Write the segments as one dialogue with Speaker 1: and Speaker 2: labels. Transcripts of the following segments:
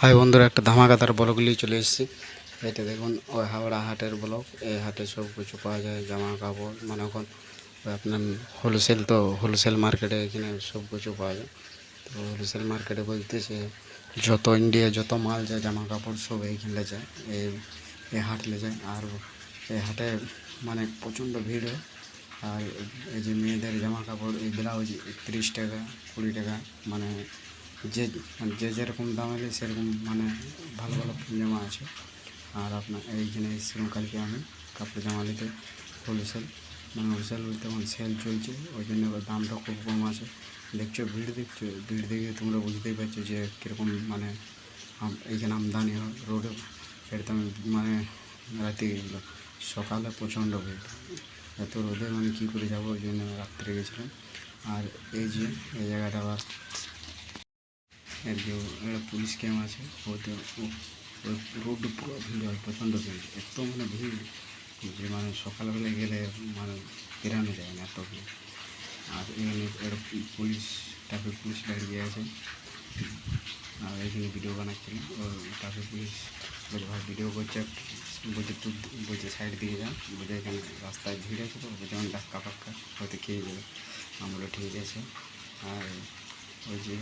Speaker 1: High বন্ধুরা, একটা ধামাকাতার ব্লগলি চলে এসেছি। এটা দেখুন, ওই হাওড়া হাটের ব্লগ। এই হাটে সব কিছু পাওয়া যায়, জামা কাপড় মানে এখন আপনার হোলসেল তো হোলসেল মার্কেটে এখানে সব কিছু পাওয়া যায়। তো হোলসেল মার্কেটে বলতে সে যত ইন্ডিয়া যত মাল যায়, জামা কাপড় সব এইখানে যায়, এই এই হাটলে যায়। আর এই হাটে মানে প্রচণ্ড ভিড় হয়। আর এই যে মেয়েদের জামা কাপড়, এই ব্লাউজ তিরিশ টাকা, কুড়ি টাকা মানে যে যে যেরকম দাম এলে সেরকম মানে ভালো ভালো জামা আছে। আর আপনার এইখানে এসেছিলাম কালকে আমি কাপড় জামা নিতে হোলসেল মানে হোলসেল বলতে এখন সেল চলছে, ওই জন্য দামটা খুব কম আছে। দেখছ, ভিড় দেখছ, ভিড় দেখে তোমরা বুঝতেই পারছ যে কীরকম মানে এইখানে আমদানি রোডে। আমি মানে রাতে গেছিল সকালে প্রচণ্ড ভিড়। এত রোদে মানে কী করে যাব, ওই জন্য রাত্রে গেছিলাম। আর এই যে, এই জায়গাটা আবার একটা পুলিশ ক্যাম্প আছে, ওতে রোড পুরো ভিড় হয় প্রচণ্ড ভিড় এত মানে ভিড় যে মানে সকালবেলা গেলে মানে বেরানো যায় না এত ভিড় আর এখানে একটা পুলিশ, ট্রাফিক পুলিশ দাঁড়িয়ে আছে। আর এখানে ভিডিও বানাচ্ছিল ট্রাফিক পুলিশ ভাই, ভিডিও করছে, বলছে, তুই বলছে, সাইড দিয়ে যা। বলছে, এখানে রাস্তায় ভিড় আছে তো, বলছে যেমন ধাক্কা ফাক্কা হয়তো খেয়ে যাবে। আমরা ঠিক আছে। আর ওই যে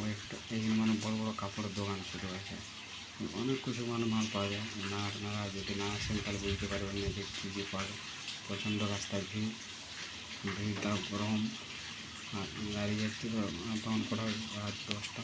Speaker 1: ওই একটা, এই মানে বড় বড় কাপড়ের দোকান শুরু হয়েছে অনেক কিছু মানে মাল পাওয়া যায়। না আপনারা যদি না আসেন তাহলে বুঝতে পারবেন না যে কী যে পাওয়া প্রচণ্ড রাস্তায় ভিড় ভিড় তার গরম। আর গাড়ি যাচ্ছিল তখন কটা রাত দশটা।